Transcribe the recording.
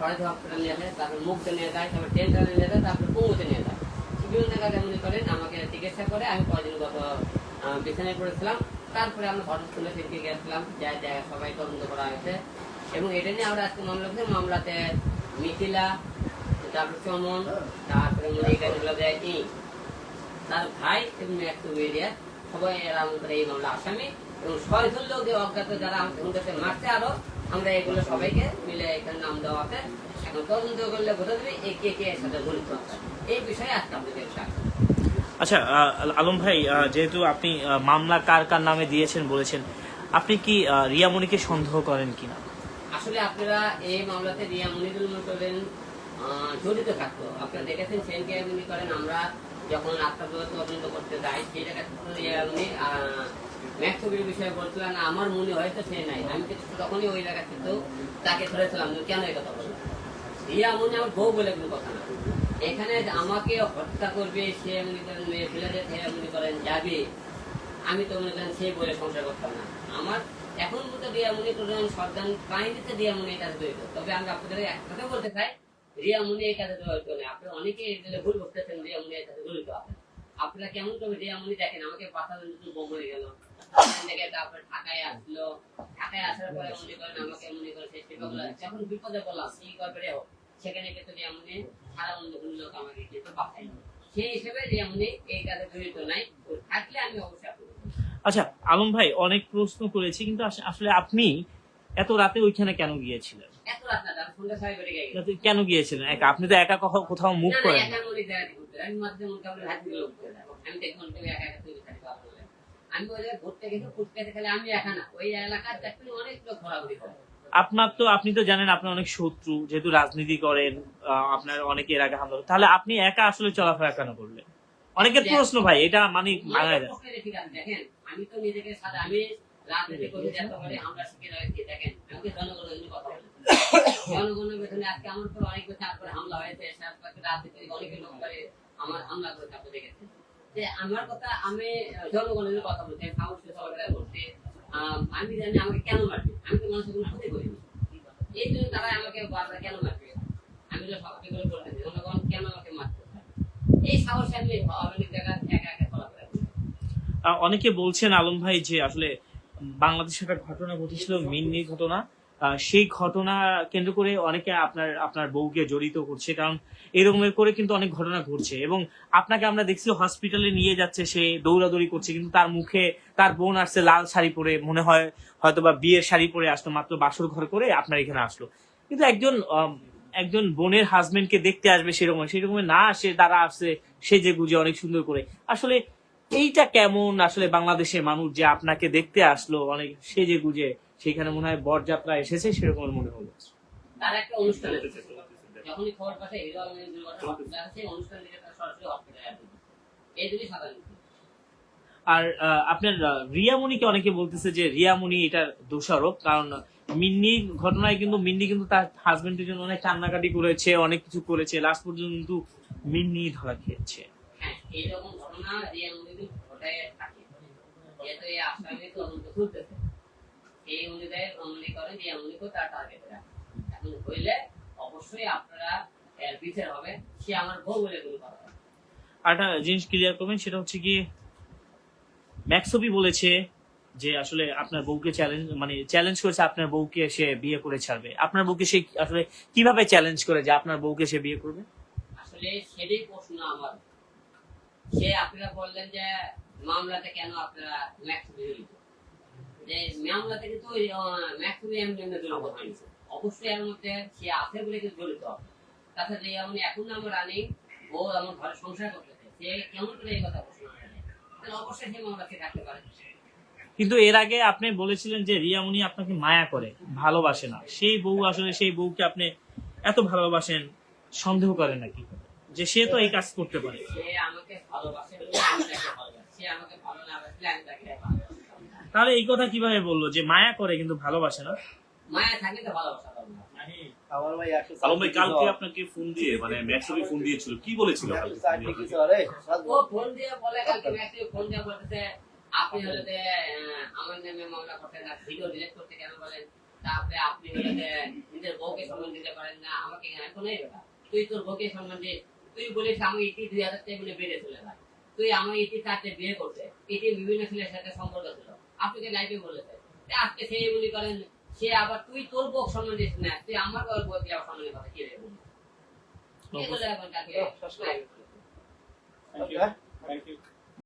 সরাসরি হসপিটাল নিয়ে যায় তারপর মুখতে নিয়ে যায় তারপর ডেন্টালে নিয়ে যায় তারপর পৌঁছে নিয়ে যায় বিভিন্ন জায়গায় মনে করেন আমাকে চিকিৎসা করে আমি কয়দিন গত বিছানায় পড়েছিলাম তারপরে আমরা ঘটনাস্থলে সেদিকে গেছিলাম যা জায়গায় সবাই তদন্ত করা হয়েছে এবং এটা নিয়ে আমরা আজকে মামলা করছি মামলাতে মিথিলা তারপর চমন তারপরে মনে তার ভাই এবং একটু এরিয়া সবাই এরা আমাদের এই মামলা আসামি এবং ছয়জন লোক অজ্ঞাত যারা আমাদের মারছে আরও আমরা এগুলো সবাইকে মিলে এখানে নাম দেওয়া আছে এখন তদন্ত করলে বোঝা যাবে এ কে কে এর সাথে জড়িত আছে। এই বিষয়ে আজকে আপনাদের আচ্ছা আলম ভাই যেহেতু আপনি মামলা কার কার নামে দিয়েছেন বলেছেন আপনি কি রিয়ামণিকে সন্দেহ করেন কিনা? আসলে আপনারা এই মামলাতে রিয়া মনিরুল করেন আহ, জড়িত থাকতো। আপনারা দেখেছেন সেনকে মনে করেন আমরা যখন আত্মগ্রহ তদন্ত করতে যাই, সেই জায়গায় রিয়া উনি বিষয়ে বলছিলেন আমার মনে হয়তো সে নাই। আমি কিন্তু তখনই ওই জায়গা কিন্তু তাকে ধরেছিলাম কেন এই কথা বললাম রিয়া মনে আমার বউ বলে কোনো কথা না। এখানে আমাকে হত্যা করবে, সে মনে করেন ফেলে সে মনে করেন যাবে। আমি তো মনে করেন সেই বলে সংসার করতাম না। আমার এখন মতো রিয়ামুনি করেন সন্তান বাহিনীতে রিয়ামুনি এই কাজে জড়িত তবে আমি আপনাদের এক কথা বলতে চাই আপনি অনেকে এগুলো ভুল আছেন আপনারা কেমন করে রিয়ামুনি দেখেন? আমাকে হয়ে গেল। থেকে তারপরে ঢাকায় আসলো। ঢাকায় আসার পরে মনে করেন আমাকে মনে করেন সেই যখন বিপদে বললাম সেখানে কিন্তু রিয়ামুনি সারা লোক আমাকে কিন্তু সেই হিসেবে রিয়ামুনি এই কাজে জড়িত নাই। থাকলে আমি অবশ্যই আচ্ছা আলম ভাই, অনেক প্রশ্ন করেছি, কিন্তু আসলে আপনি এত রাতে ওইখানে কেন গিয়েছিলেন? কেন গিয়েছিলেন? একা আপনি তো একা কোথাও কোথাও মুভ না, করেন। আমি ওই জায়গায় ঘুরতে গেছি আমি একা না। ওই এলাকার দেখবেন অনেক লোক ঘোরাঘুরি করে। আপনার তো আপনি তো জানেন আপনার অনেক শত্রু যেহেতু রাজনীতি করেন আপনার অনেকে এর আগে হামলা তাহলে আপনি একা আসলে চলাফেরা কেন করলেন? অনেকের প্রশ্ন ভাই এটা মানে মানা যায় দেখেন। আমি তো নিজেকে আমি রাজনীতি করি যত আমরা শিখে দেখেন। আমি তো জনগণের কথা বলি। জনগণের আজকে আমার অনেক আমার কথা, আমি জনগণের কথা আমি সাহসী আমি জানি আমি এই জন্য আমাকে কেন আমি জনগণ কেন আমাকে? এই সাহসে আমি অনেক বলছেন, আলম ভাই, যে আসলে বাংলাদেশে একটা ঘটনা ঘটেছিল মিন্নি ঘটনা। সেই ঘটনা কেন্দ্র করে অনেকে আপনার আপনার বউকে জড়িত করছে, কারণ এরকমের করে কিন্তু অনেক ঘটনা ঘটছে। এবং আপনাকে আমরা দেখছি হসপিটালে নিয়ে যাচ্ছে, সে দৌড়াদৌড়ি করছে, কিন্তু তার মুখে তার বোন আসছে, লাল শাড়ি পরে, মনে হয় হয়তো বা বিয়ের শাড়ি পরে আসলো, মাত্র বাসর ঘর করে আপনার এখানে আসলো। কিন্তু একজন একজন বোনের হাজবেন্ডকে দেখতে আসবে সেরকম সেরকম না আসে, তারা আসছে সে যে গুজে অনেক সুন্দর করে। আসলে এইটা কেমন আসলে বাংলাদেশের মানুষ যে আপনাকে দেখতে আসলো অনেক সেজে গুজে সেখানে মনে হয় বরযাত্রা এসেছে সেরকম মনে হলো। তার একটা অনুষ্ঠান যখনই খবর অনুষ্ঠান এই দুটি আর আপনার রিয়ামণিকে অনেকে বলতেছে যে রিয়ামণি এটার দোষারোপ কারণ মিন্নির ঘটনায় কিন্তু মিন্নি কিন্তু তার হাজবেন্ডের জন্য অনেক কান্নাকাটি করেছে অনেক কিছু করেছে। লাস্ট পর্যন্ত কিন্তু মিন্নি ধরা খেয়েছে। এইরকম ঘটনা রিয়া মুনিদি ঘটে থাকে। যেহেতু এই আসামি তদন্ত খুলতেছে এই অনুযায়ী করেন রিয়া মুনিকেও তার টার্গেট এখন হইলে অবশ্যই আপনারা এর বিচার হবে। সে আমার বউ বলে কোনো কথা না। জিনিস ক্লিয়ার করবেন সেটা হচ্ছে কি ম্যাক্সবি বলেছে যে আসলে আপনার বউকে চ্যালেঞ্জ মানে চ্যালেঞ্জ করেছে আপনার বউকে সে বিয়ে করে ছাড়বে। আপনার বউকে সে আসলে কীভাবে চ্যালেঞ্জ করে যে আপনার বউকে সে বিয়ে করবে? আসলে সেটাই প্রশ্ন আমার। সে আপনারা বললেন যে কেন আপনারা যে মামলাতে কিন্তু জড়িত হয়নি। অবশ্যই এর মধ্যে সে আছে বলে কিন্তু জড়িত। তাছাড়া আমি এখন আমার রানি ও আমার ঘরে সংসার করতেছে সে কেমন করে এই কথা প্রশ্ন করে? তাহলে অবশ্যই সে থাকতে পারে। কিন্তু এর আগে আপনি বলেছিলেন যে রিয়ামণি আপনাকে মায়া করে ভালোবাসে না। সেই বউ আসলে সেই বউকে আপনি এত ভালোবাসেন সন্দেহ করেন নাকি? যে সে তো এই কাজ করতে পারে। সে আমাকে তাহলে এই কথা কীভাবে বলল? যে মায়া করে কিন্তু ভালোবাসে না? মায়া থাকলে তো ভালোবাসা পাবো না। আমার ভাই একশো আলম ভাই কালকে আপনাকে ফোন দিয়ে মানে ম্যাক্সবি ফোন দিয়েছিল। কি বলেছিল? কালকে ফোন চারটি দিয়ে কিছু আপনাকে? আরে ও ফোন দিয়ে বলে কালকে ম্যাক্সিম ফোন দিয়ে বলতেছে আপনি হলে আমার নামে মামলা করতে না ভিডিও ডিলিট করতে কেন বলেন? তারপরে আপনি নিজে নিজের বউকে সম্মান দিতে পারেন না আমাকে এখন তুই তোর বউকে সম্মান দে তুই বলিস আমি ইতি দুই হাজার টাকা বলে বেড়ে চলে ভাই তুই আমার ইতি চারটে বিয়ে করছে ইতি বিভিন্ন ছেলের সাথে সম্পর্ক ছিল। আপনাকে লাইফে বলেছে তা আজকে সে বলি করেন সে আবার তুই তোর বক সম্মান দিস না তুই আমার বক দিয়ে আবার সম্মানের কথা কি রে বলি? এগুলো এখন তাকে থ্যাংক ইউ থ্যাংক you.